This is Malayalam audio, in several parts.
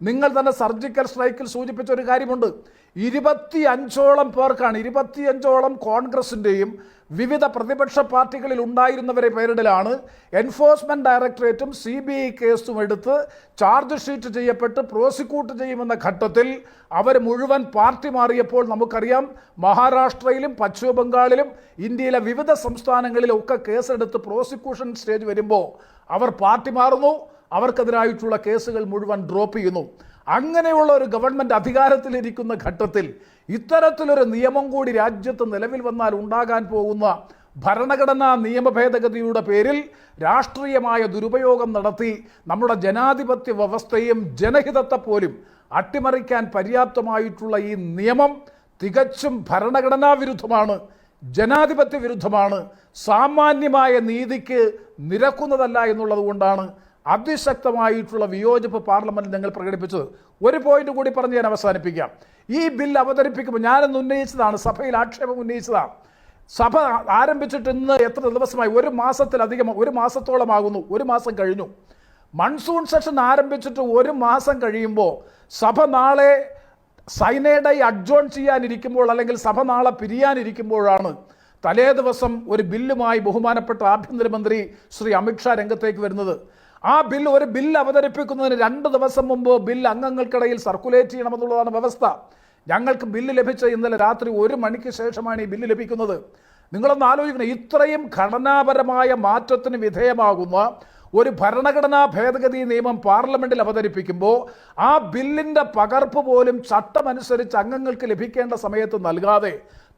നിങ്ങൾ തന്നെ സർജിക്കൽ സ്ട്രൈക്കിൽ സൂചിപ്പിച്ച ഒരു കാര്യമുണ്ട്. ഇരുപത്തി അഞ്ചോളം പേർക്കാണ് ഇരുപത്തിയഞ്ചോളം കോൺഗ്രസിന്റെയും വിവിധ പ്രതിപക്ഷ പാർട്ടികളിൽ ഉണ്ടായിരുന്നവരെ പേരിടലാണ് എൻഫോഴ്സ്മെന്റ് ഡയറക്ടറേറ്റും സി ബി ഐ കേസും എടുത്ത് ചാർജ് ഷീറ്റ് ചെയ്യപ്പെട്ട് പ്രോസിക്യൂട്ട് ചെയ്യുമെന്ന ഘട്ടത്തിൽ അവർ മുഴുവൻ പാർട്ടി മാറിയപ്പോൾ നമുക്കറിയാം മഹാരാഷ്ട്രയിലും പശ്ചിമ ബംഗാളിലും ഇന്ത്യയിലെ വിവിധ സംസ്ഥാനങ്ങളിലും ഒക്കെ കേസെടുത്ത് പ്രോസിക്യൂഷൻ സ്റ്റേജ് വരുമ്പോൾ അവർ പാർട്ടി മാറുന്നു. അവർക്കെതിരായിട്ടുള്ള കേസുകൾ മുഴുവൻ ഡ്രോപ്പ് ചെയ്യുന്നു. അങ്ങനെയുള്ള ഒരു ഗവൺമെന്റ് അധികാരത്തിലിരിക്കുന്ന ഘട്ടത്തിൽ ഇത്തരത്തിലൊരു നിയമം കൂടി രാജ്യത്ത് നിലവിൽ വന്നാൽ ഉണ്ടാകാൻ പോകുന്ന ഭരണഘടനാ നിയമ ഭേദഗതിയുടെ പേരിൽ രാഷ്ട്രീയമായ ദുരുപയോഗം നടത്തി നമ്മുടെ ജനാധിപത്യ വ്യവസ്ഥയും ജനഹിതത്തെ പോലും അട്ടിമറിക്കാൻ പര്യാപ്തമായിട്ടുള്ള ഈ നിയമം തികച്ചും ഭരണഘടനാ വിരുദ്ധമാണ് ജനാധിപത്യ വിരുദ്ധമാണ് സാമാന്യമായ നീതിക്ക് നിരക്കുന്നതല്ല എന്നുള്ളത് കൊണ്ടാണ് അതിശക്തമായിട്ടുള്ള വിയോജിപ്പ് പാർലമെന്റിൽ നിങ്ങൾ പ്രകടിപ്പിച്ചത്. ഒരു പോയിന്റ് കൂടി പറഞ്ഞ് ഞാൻ അവസാനിപ്പിക്കാം. ഈ ബിൽ അവതരിപ്പിക്കുമ്പോൾ ഞാനൊന്ന് ഉന്നയിച്ചതാണ് സഭയിൽ ആക്ഷേപം ഉന്നയിച്ചതാണ്. സഭ ആരംഭിച്ചിട്ട് ഇന്ന് എത്ര ദിവസമായി? ഒരു മാസത്തിലധികം ഒരു മാസത്തോളമാകുന്നു ഒരു മാസം കഴിഞ്ഞു. മൺസൂൺ സെഷൻ ആരംഭിച്ചിട്ട് ഒരു മാസം കഴിയുമ്പോൾ സഭ നാളെ സൈനേഡായി അഡ്ജോൺ ചെയ്യാനിരിക്കുമ്പോൾ അല്ലെങ്കിൽ സഭ നാളെ പിരിയാനിരിക്കുമ്പോഴാണ് തലേ ദിവസം ഒരു ബില്ലുമായി ബഹുമാനപ്പെട്ട ആഭ്യന്തരമന്ത്രി ശ്രീ അമിത്ഷാ രംഗത്തേക്ക് വരുന്നത്. ആ ബിൽ ഒരു ബിൽ അവതരിപ്പിക്കുന്നതിന് രണ്ട് ദിവസം മുമ്പ് ബിൽ അംഗങ്ങൾക്കിടയിൽ സർക്കുലേറ്റ് ചെയ്യണമെന്നുള്ളതാണ് വ്യവസ്ഥ. ഞങ്ങൾക്ക് ബില്ല് ലഭിച്ച ഇന്നലെ രാത്രി ഒരു മണിക്ക് ശേഷമാണ് ഈ ബില്ല് ലഭിക്കുന്നത്. നിങ്ങളൊന്ന് ആലോചിക്കണം ഇത്രയും ഘടനാപരമായ മാറ്റത്തിന് വിധേയമാകുന്ന ഒരു ഭരണഘടനാ ഭേദഗതി നിയമം പാർലമെന്റിൽ അവതരിപ്പിക്കുമ്പോൾ ആ ബില്ലിന്റെ പകർപ്പ് പോലും ചട്ടമനുസരിച്ച് അംഗങ്ങൾക്ക് ലഭിക്കേണ്ട സമയത്ത് നൽകാതെ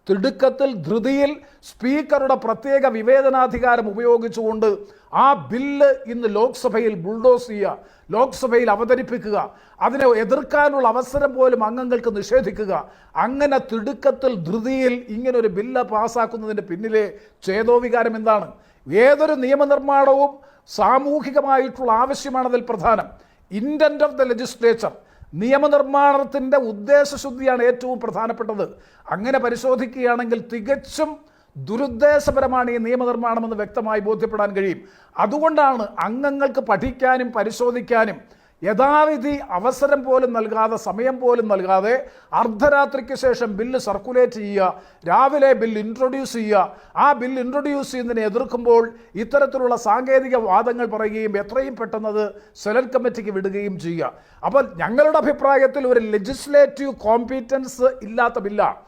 തിടുക്കത്തിൽ ധൃതിയിൽ സ്പീക്കറുടെ പ്രത്യേക വിവേചനാധികാരം ഉപയോഗിച്ചുകൊണ്ട് ആ ബില്ല് ഇന്ന് ലോക്സഭയിൽ ബുൾഡോസ് ചെയ്യുക ലോക്സഭയിൽ അവതരിപ്പിക്കുക അതിനെ എതിർക്കാനുള്ള അവസരം പോലും അംഗങ്ങൾക്ക് നിഷേധിക്കുക. അങ്ങനെ തിടുക്കത്തിൽ ധൃതിയിൽ ഇങ്ങനെ ഒരു ബില്ല് പാസ്സാക്കുന്നതിന്റെ പിന്നിലെ ചേതോവികാരം എന്താണ്? ഏതൊരു നിയമനിർമ്മാണവും സാമൂഹികമായിട്ടുള്ള ആവശ്യമാണ് അതിൽ പ്രധാനം. ഇന്റന്റ് ഓഫ് ദ ലെജിസ്ലേച്ചർ നിയമനിർമ്മാണത്തിന്റെ ഉദ്ദേശശുദ്ധിയാണ് ഏറ്റവും പ്രധാനപ്പെട്ടത്. അങ്ങനെ പരിശോധിക്കുകയാണെങ്കിൽ തികച്ചും ദുരുദ്ദേശപരമാണ് ഈ നിയമനിർമ്മാണമെന്ന് വ്യക്തമായി ബോധ്യപ്പെടാൻ കഴിയും. അതുകൊണ്ടാണ് അംഗങ്ങൾക്ക് പഠിക്കാനും പരിശോധിക്കാനും യഥാവിധി അവസരം പോലും നൽകാതെ സമയം പോലും നൽകാതെ അർദ്ധരാത്രിക്ക് ശേഷം ബില്ല് സർക്കുലേറ്റ് ചെയ്യുക രാവിലെ ബില്ല് ഇൻട്രൊഡ്യൂസ് ചെയ്യുക. ആ ബില്ല് ഇൻട്രൊഡ്യൂസ് ചെയ്യുന്നതിനെ എതിർക്കുമ്പോൾ ഇത്തരത്തിലുള്ള സാങ്കേതിക വാദങ്ങൾ പറയുകയും എത്രയും പെട്ടെന്നത് സെലക്ട് കമ്മിറ്റിക്ക് വിടുകയും ചെയ്യുക. അപ്പോൾ ഞങ്ങളുടെ അഭിപ്രായത്തിൽ ഒരു ലെജിസ്ലേറ്റീവ് കോമ്പീറ്റൻസ് ഇല്ലാത്ത ബില്ലാണ്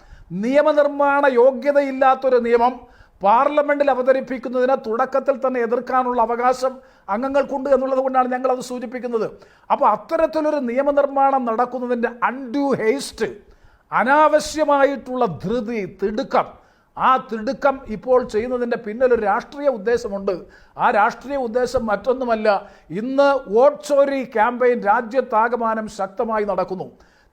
നിയമനിർമ്മാണ യോഗ്യതയില്ലാത്തൊരു നിയമം പാർലമെന്റിൽ അവതരിപ്പിക്കുന്നതിന് തുടക്കത്തിൽ തന്നെ എതിർക്കാനുള്ള അവകാശം അംഗങ്ങൾക്കുണ്ട് എന്നുള്ളത് കൊണ്ടാണ് ഞങ്ങൾ അത് സൂചിപ്പിക്കുന്നത്. അപ്പോൾ അത്തരത്തിലൊരു നിയമനിർമ്മാണം നടക്കുന്നതിന്റെ അൺഡ്യൂ ഹേസ്റ്റ് അനാവശ്യമായിട്ടുള്ള ധൃതി തിടുക്കം ആ തിടുക്കം ഇപ്പോൾ ചെയ്യുന്നതിന്റെ പിന്നിലൊരു രാഷ്ട്രീയ ഉദ്ദേശമുണ്ട്. ആ രാഷ്ട്രീയ ഉദ്ദേശം മറ്റൊന്നുമല്ല ഇന്ന് വോട്ട് ചോരി ക്യാമ്പയിൻ രാജ്യത്താകമാനം ശക്തമായി നടക്കുന്നു.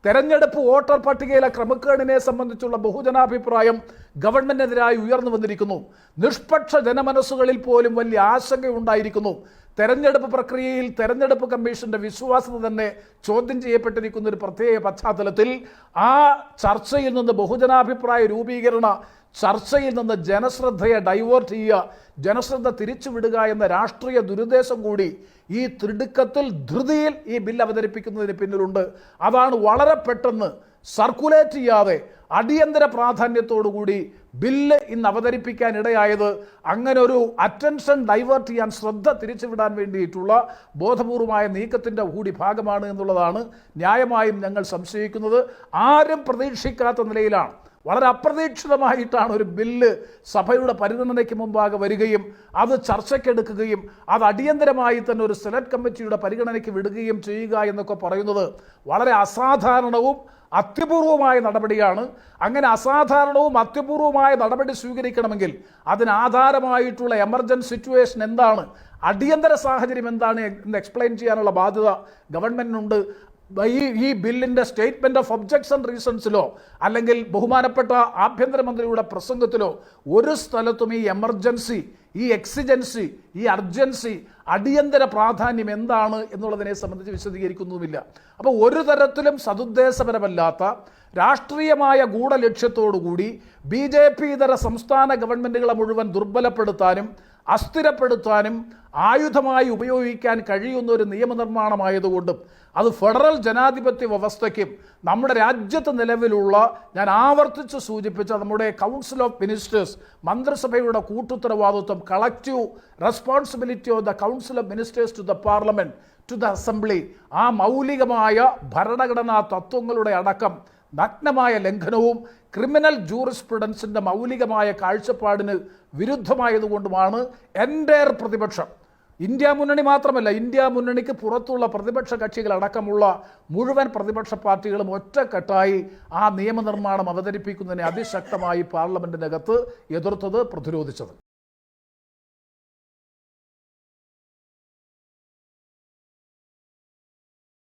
തെരഞ്ഞെടുപ്പ് വോട്ടർ പട്ടികയിലെ ക്രമക്കേടിനെ സംബന്ധിച്ചുള്ള ബഹുജനാഭിപ്രായം ഗവൺമെന്റിനെതിരായി ഉയർന്നു വന്നിരിക്കുന്നു. നിഷ്പക്ഷ ജനമനസ്സുകളിൽ പോലും വലിയ ആശങ്കയുണ്ടായിരിക്കുന്നു. തെരഞ്ഞെടുപ്പ് പ്രക്രിയയിൽ തെരഞ്ഞെടുപ്പ് കമ്മീഷന്റെ വിശ്വാസ്യത തന്നെ ചോദ്യം ചെയ്യപ്പെട്ടിരിക്കുന്ന ഒരു പ്രത്യേക പശ്ചാത്തലത്തിൽ ആ ചർച്ചയിൽ നിന്ന് ബഹുജനാഭിപ്രായ രൂപീകരണ ചർച്ചയിൽ നിന്ന് ജനശ്രദ്ധയെ ഡൈവേർട്ട് ചെയ്യുക ജനശ്രദ്ധ തിരിച്ചുവിടുക എന്ന രാഷ്ട്രീയ ദുരുദ്ദേശം കൂടി ഈ തിടുക്കത്തിൽ ധൃതിയിൽ ഈ ബിൽ അവതരിപ്പിക്കുന്നതിന് പിന്നിലുണ്ട്. അതാണ് വളരെ പെട്ടെന്ന് സർക്കുലേറ്റ് ചെയ്യാതെ അടിയന്തര പ്രാധാന്യത്തോടുകൂടി ബില്ല് ഇന്ന് അവതരിപ്പിക്കാൻ ഇടയായത്. അങ്ങനെ ഒരു അറ്റൻഷൻ ഡൈവേർട്ട് ചെയ്യാൻ ശ്രദ്ധ തിരിച്ചുവിടാൻ വേണ്ടിയിട്ടുള്ള ബോധപൂർവമായ നീക്കത്തിന്റെ കൂടി ഭാഗമാണ് എന്നുള്ളതാണ് ന്യായമായും ഞങ്ങൾ സംശയിക്കുന്നത്. ആരും പ്രതീക്ഷിക്കാത്ത നിലയിലാണ് വളരെ അപ്രതീക്ഷിതമായിട്ടാണ് ഒരു ബില്ല് സഭയുടെ പരിഗണനയ്ക്ക് മുമ്പാകെ വരികയും അത് ചർച്ചയ്ക്കെടുക്കുകയും അത് അടിയന്തരമായി തന്നെ ഒരു സെലക്ട് കമ്മിറ്റിയുടെ പരിഗണനയ്ക്ക് വിടുകയും ചെയ്യുക എന്നൊക്കെ പറയുന്നത് വളരെ അസാധാരണവും അത്യപൂർവമായ നടപടിയാണ്. അങ്ങനെ അസാധാരണവും അത്യപൂർവമായ നടപടി സ്വീകരിക്കണമെങ്കിൽ അതിന് ആധാരമായിട്ടുള്ള എമർജൻസി സിറ്റുവേഷൻ എന്താണ്? അടിയന്തര സാഹചര്യം എന്താണ് എന്ന് എക്സ്പ്ലെയിൻ ചെയ്യാനുള്ള ബാധ്യത ഗവൺമെന്റിനുണ്ട്. ഈ ഈ ബില്ലിന്റെ സ്റ്റേറ്റ്മെന്റ് ഓഫ് ഒബ്ജക്ട്സ് റീസൺസിലോ അല്ലെങ്കിൽ ബഹുമാനപ്പെട്ട ആഭ്യന്തരമന്ത്രിയുടെ പ്രസംഗത്തിലോ ഒരു സ്ഥലത്തും ഈ എമർജൻസി ഈ എക്സിജൻസി ഈ അർജൻസി അടിയന്തര പ്രാധാന്യം എന്താണ് എന്നുള്ളതിനെ സംബന്ധിച്ച് വിശദീകരിക്കുന്നുമില്ല അപ്പോൾ ഒരു തരത്തിലും സതുദ്ദേശപരമല്ലാത്ത രാഷ്ട്രീയമായ ഗൂഢലക്ഷ്യത്തോടുകൂടി ബി ജെ പി ഇതര സംസ്ഥാന ഗവൺമെന്റുകളെ മുഴുവൻ ദുർബലപ്പെടുത്താനും അസ്ഥിരപ്പെടുത്താനും ആയുധമായി ഉപയോഗിക്കാൻ കഴിയുന്ന ഒരു നിയമനിർമ്മാണമായതുകൊണ്ടും അത് ഫെഡറൽ ജനാധിപത്യ വ്യവസ്ഥയ്ക്കും നമ്മുടെ രാജ്യത്ത് നിലവിലുള്ള ഞാൻ ആവർത്തിച്ച് സൂചിപ്പിച്ച നമ്മുടെ കൗൺസിൽ ഓഫ് മിനിസ്റ്റേഴ്സ് മന്ത്രിസഭയുടെ കൂട്ടുത്തരവാദിത്വം collective responsibility of the council of ministers to the parliament to the assembly ആ മൗലികമായ ഭരണഘടനാ തത്വങ്ങളുടെ അടക്കം നഗ്നമായ ലംഘനവും ക്രിമിനൽ ജൂറിസ്പ്രുഡൻസിന്റെ മൗലികമായ കാഴ്ചപ്പാടിന് വിരുദ്ധമായതുകൊണ്ടുമാണ് എന്റെ പ്രതിപക്ഷം. ഇന്ത്യ മുന്നണി മാത്രമല്ല ഇന്ത്യ മുന്നണിക്ക് പുറത്തുള്ള പ്രതിപക്ഷ കക്ഷികളടക്കമുള്ള മുഴുവൻ പ്രതിപക്ഷ പാർട്ടികളും ഒറ്റക്കെട്ടായി ആ നിയമനിർമ്മാണം അവതരിപ്പിക്കുന്നതിനെ അതിശക്തമായി പാർലമെന്റിനകത്ത് എതിർത്തത് പ്രതിരോധിച്ചത്.